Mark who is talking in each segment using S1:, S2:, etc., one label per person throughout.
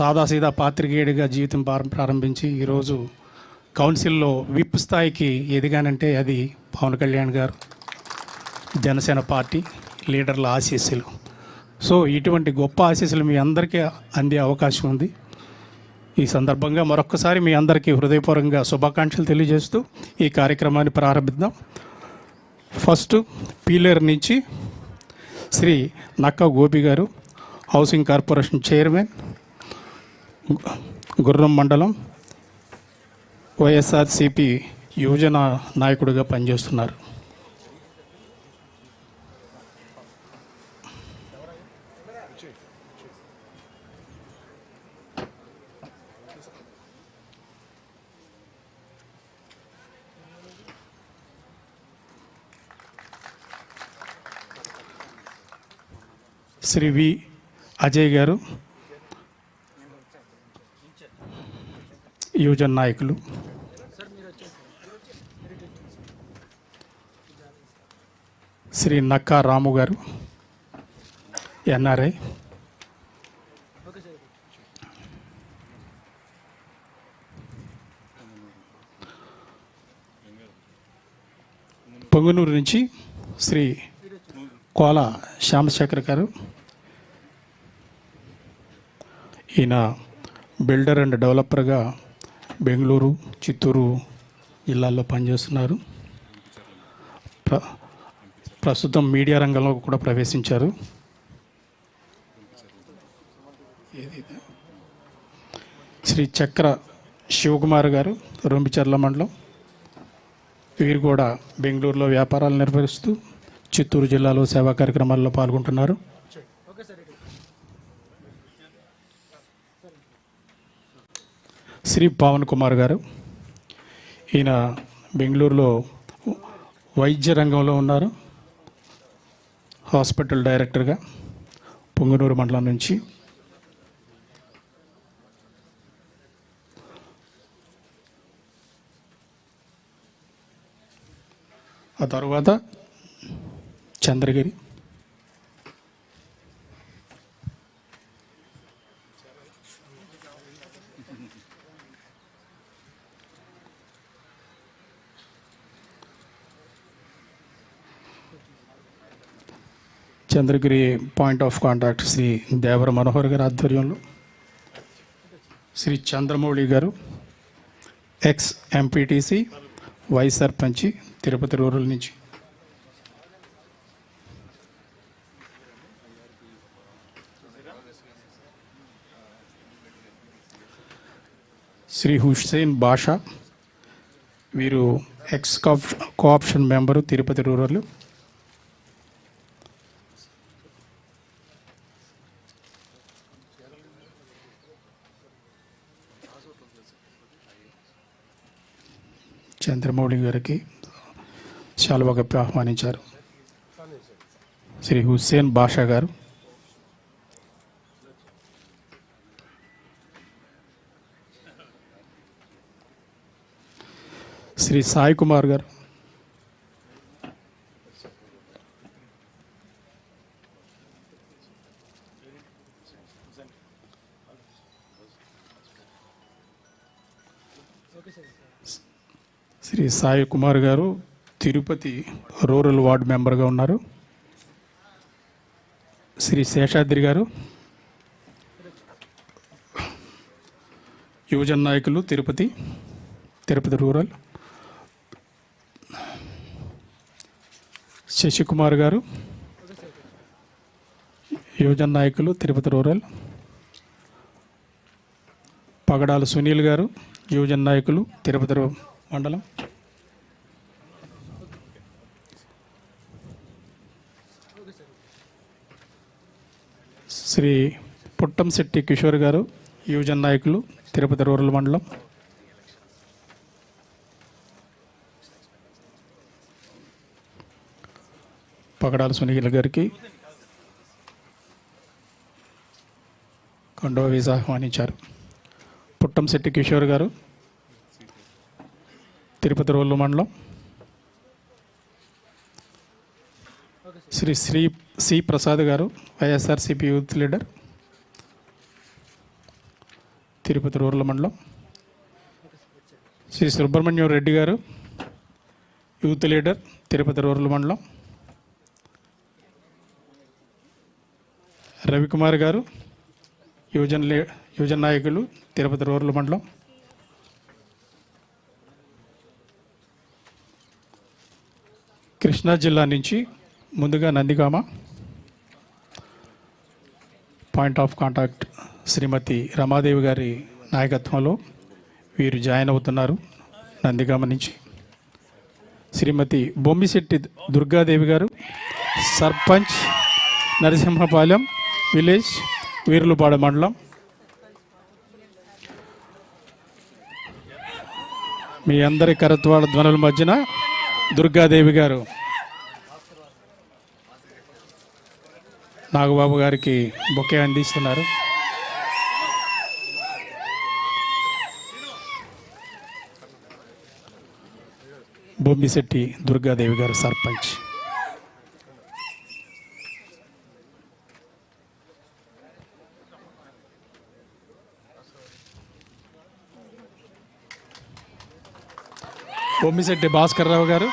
S1: సాదాసీదా పాత్రికేయుడిగా జీవితం ప్రారంభించి ఈరోజు కౌన్సిల్లో విప్ స్థాయికి ఎదిగానంటే అది పవన్ కళ్యాణ్ గారు జనసేన పార్టీ లీడర్ల ఆశీస్సులు. సో ఇటువంటి గొప్ప ఆశీస్సులు మీ అందరికీ అందే అవకాశం ఉంది. ఈ సందర్భంగా మరొక్కసారి మీ అందరికీ హృదయపూర్వకంగా శుభాకాంక్షలు తెలియజేస్తూ ఈ కార్యక్రమాన్ని ప్రారంభిద్దాం. ఫస్ట్ పీలేర్ నుంచి శ్రీ నక్క గోపి గారు హౌసింగ్ కార్పొరేషన్ చైర్మన్ గుర్రం మండలం వైఎస్ఆర్సిపి యువజన నాయకుడిగా పనిచేస్తున్నారు. శ్రీ వి అజయ్ గారు యువజన నాయకులు. శ్రీ నక్కా రాము గారు ఎన్ఆర్ఐ. పొంగునూరు నుంచి శ్రీ కోల శ్యామశేఖర్ గారు. ఈయన బిల్డర్ అండ్ డెవలపర్గా బెంగళూరు చిత్తూరు జిల్లాల్లో పనిచేస్తున్నారు. ప్ర ప్రస్తుతం మీడియా రంగంలో కూడా ప్రవేశించారు. శ్రీ చక్ర శివకుమార్ గారు రొంబిచర్ల మండలం వీరు కూడా బెంగళూరులో వ్యాపారాలు నిర్వహిస్తూ చిత్తూరు జిల్లాలో సేవా కార్యక్రమాల్లో పాల్గొంటున్నారు. శ్రీ పవన్ కుమార్ గారు. ఈయన బెంగళూరులో వైద్య రంగంలో ఉన్నారు. హాస్పిటల్ డైరెక్టర్గా పొంగనూరు మండలం నుంచి. ఆ తర్వాత Chandragiri. Chandragiri point of contact Shri Devara Manohar గారి ఆధ్వర్యంలో శ్రీ చంద్రమౌళి గారు ఎక్స్ ఎంపీటీసీ వైస్ సర్పంచి తిరుపతి రూరల్ నుంచి. శ్రీ హుస్సేన్ బాషా వీరు ex cop co-option member Tirupati rural. Chandramouli గారికి శాలువా కప్పి ఆహ్వానించారు. శ్రీ హుస్సేన్ బాషా గారు. శ్రీ సాయి కుమార్ గారు. శ్రీ సాయి కుమార్ గారు తిరుపతి రూరల్ వార్డు మెంబర్గా ఉన్నారు. శ్రీ శేషాద్రి గారు యువజన నాయకులు తిరుపతి తిరుపతి రూరల్. శశికుమార్ గారు యువజన నాయకులు తిరుపతి రూరల్. పగడాల సునీల్ గారు యువజన నాయకులు తిరుపతి మండలం. శ్రీ పుట్టంశెట్టి కిషోర్ గారు యువజన నాయకులు తిరుపతి రూరల్ మండలం. పగడాల సునీల్ గారికి కండవ వీసా ఆహ్వానించారు. పుట్టంశెట్టి కిషోర్ గారు తిరుపతి రూరల్ మండలం. శ్రీ శ్రీ సి ప్రసాద్ గారు YSRCP youth leader Tirupati rural మండలం. శ్రీ సుబ్రహ్మణ్యం రెడ్డి గారు యూత్ లీడర్ తిరుపతి రూరల్ మండలం. రవికుమార్ గారు యువజన లే యువజన నాయకులు తిరుపతి రూరల్ మండలం. కృష్ణా జిల్లా నుంచి ముందుగా Nandigama. Point of contact Shrimati Ramadevi గారి నాయకత్వంలో వీరు జాయిన్ అవుతున్నారు నందిగామ నుంచి. శ్రీమతి బొమ్మిశెట్టి దుర్గాదేవి గారు సర్పంచ్ నరసింహపాలెం విలేజ్ వీర్లుపాడ మండలం. మీ అందరి కరత్వాడ ధ్వనుల మధ్యన దుర్గాదేవి గారు నాగబాబు గారికి బొకే అందిస్తున్నారు. బొమ్మిశెట్టి దుర్గాదేవి గారు సర్పంచ్. బొమ్మిశెట్టి భాస్కర్ రావు గారు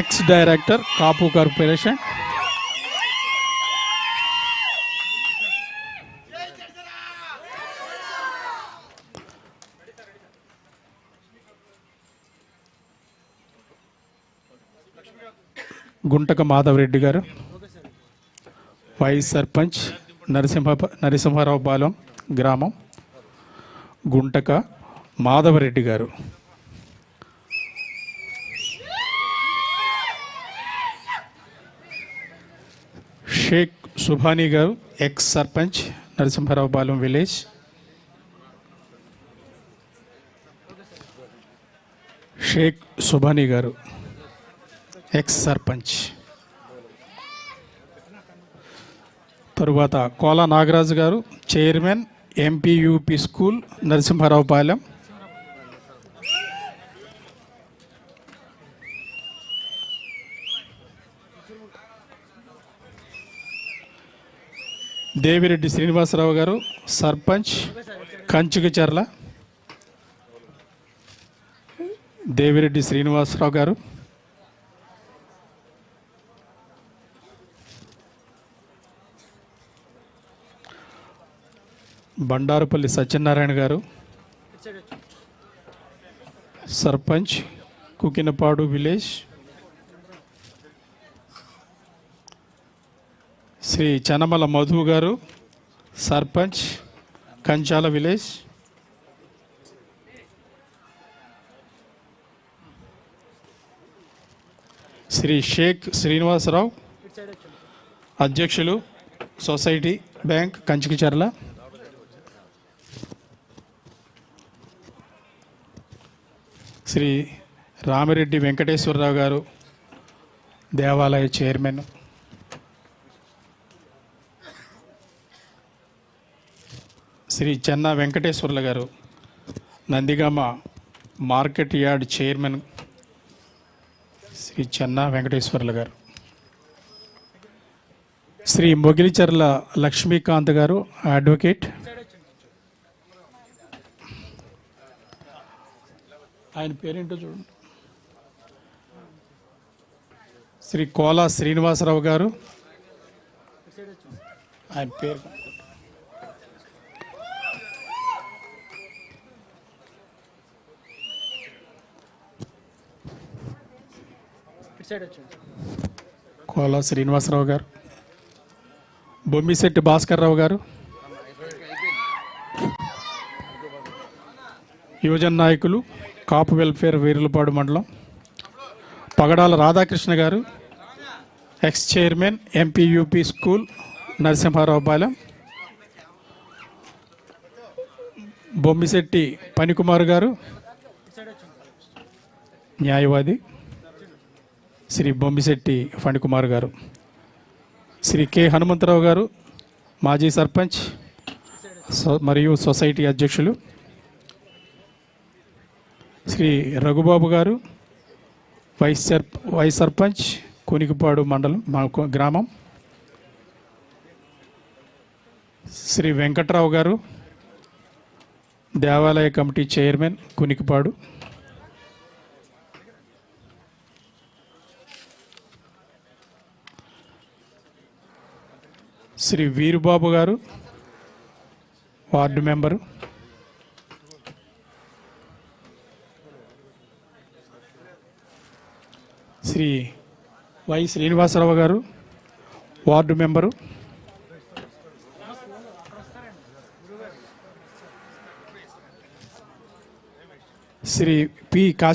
S1: ex director Kapu corporation. Guntaka Madhavareddy గారు వైస్ సర్పంచ్ నరసింహ నరసింహారావు పాలెం గ్రామం గుంటక మాధవరెడ్డి గారు. షేక్ సుభానీ గారు ఎక్స్ సర్పంచ్ నరసింహారావు పాలెం విలేజ్. షేక్ సుభానీ గారు. ఎక్స్ సర్పంచ్ తరువాత కోలా నాగరాజు గారు chairman MPUP school Narasimharaopalem Devireddy Srinivasarao గారు సర్పంచ్ కంచుకచర్ల దేవిరెడ్డి శ్రీనివాసరావు గారు. బండారుపల్లి సత్యనారాయణ గారు సర్పంచ్ కుకినపాడు విలేజ్ శ్రీ చనమల మధు గారు సర్పంచ్ కంచాల విలేజ్ శ్రీ షేక్ శ్రీనివాసరావు అధ్యక్షులు సొసైటీ బ్యాంక్ కంచుకచర్ల శ్రీ రామిరెడ్డి వెంకటేశ్వరరావు గారు దేవాలయ చైర్మన్. శ్రీ చెన్న వెంకటేశ్వర్ల గారు Nandigama market yard chairman Shri Chenna Venkateswarlu గారు. శ్రీ మొగిలిచర్ల లక్ష్మీకాంత్ గారు అడ్వకేట్. ఆయన పేరేంటో చూడండి. శ్రీ కోలా శ్రీనివాసరావు గారు. ఆయన పేరు. కోలా శ్రీనివాసరావు గారు. బొమ్మిశెట్టి భాస్కర్ రావు గారు. యువజన నాయకులు కాపు వెల్ఫేర్ వీరులపాడు మండలం. పగడాల రాధాకృష్ణ గారు ex chairman MPUP school Narasimharao Palem Bommisetti Panikumar గారు న్యాయవాది శ్రీ బొమ్మిశెట్టి ఫణికుమార్ గారు. శ్రీ కె. హనుమంతరావు గారు మాజీ సర్పంచ్ సో- మరియు సొసైటీ అధ్యక్షులు. శ్రీ రఘుబాబు గారు vice sir vice sarpanch Konikipadu మండలం మా గ్రామం. శ్రీ వెంకట్రావు గారు దేవాలయ కమిటీ చైర్మన్ కునికిపాడు. శ్రీ వీరుబాబు గారు ward member. Shri Y Srinivasarao గారు ward member. Shri P Kashi